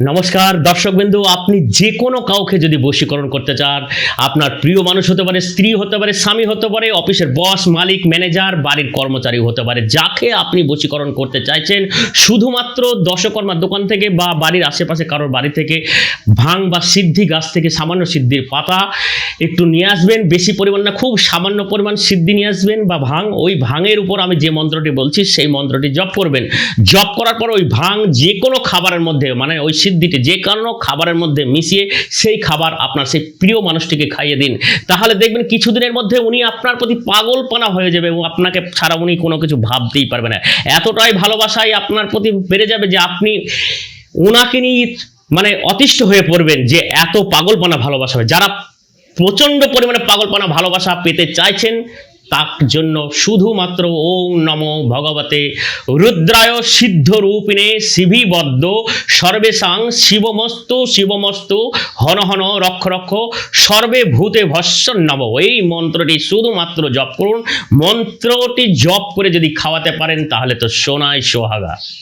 নমস্কার, দর্শকবিন্দু, আপনি যে কোনো কাউকে যদি বশীকরণ করতে চান, আপনার প্রিয় মানুষ হতে পারে, স্ত্রী হতে পারে, স্বামী হতে পারে, অফিসের বস, মালিক, ম্যানেজার, বাড়ির কর্মচারী হতে পারে, যাকে আপনি বশীকরণ করতে চাইছেন, শুধুমাত্র দশকর্মার দোকান থেকে বা বাড়ির আশেপাশে কারোর বাড়ি থেকে ভাং বা সিদ্ধি গাছ থেকে সামান্য সিদ্ধির পাতা একটু নিয়ে আসবেন, বেশি পরিমাণ না, খুব সামান্য পরিমাণ সিদ্ধি নিয়ে আসবেন বা ভাং ওই ভাঙের উপর আমি যে মন্ত্রটি বলছি, সেই মন্ত্রটি জপ করবেন। জপ করার পর ওই ভাং যে কোনো খাবারের মধ্যে মানে ওই সিদ্ধিটি যে কোনো খাবারের মধ্যে মিশিয়ে সেই খাবার আপনার সেই প্রিয় মানুষটিকে খাইয়ে দিন। তাহলে দেখবেন কিছুদিনের মধ্যে উনি আপনার প্রতি পাগলপনা হয়ে যাবে এবং আপনাকে ছাড়া উনি কোনো কিছু ভাবতেই পারবে না। এতটাই ভালোবাসাই আপনার প্রতি বেড়ে যাবে যে আপনি ওনাকে নিয়ে মানে অতিষ্ঠ হয়ে পড়বেন যে এত পাগলপনা ভালোবাসা যারা প্রচণ্ড পরিমাণে পাগলপনা ভালোবাসা পেতে চাইছেন তার জন্য শুধুমাত্র ওম নম ভগবতে রুদ্রায় সিদ্ধ রূপিণে শিবিবদ্ধ, সর্বেশাং শিবমস্তু শিবমস্তু, হন হন রক্ষ রক্ষ, সর্বে ভূতে ভস্য নব এই মন্ত্রটি শুধুমাত্র জপ করুন। মন্ত্রটি জপ করে যদি খাওয়াতে পারেন, তাহলে তো সোনায় সোহাগা।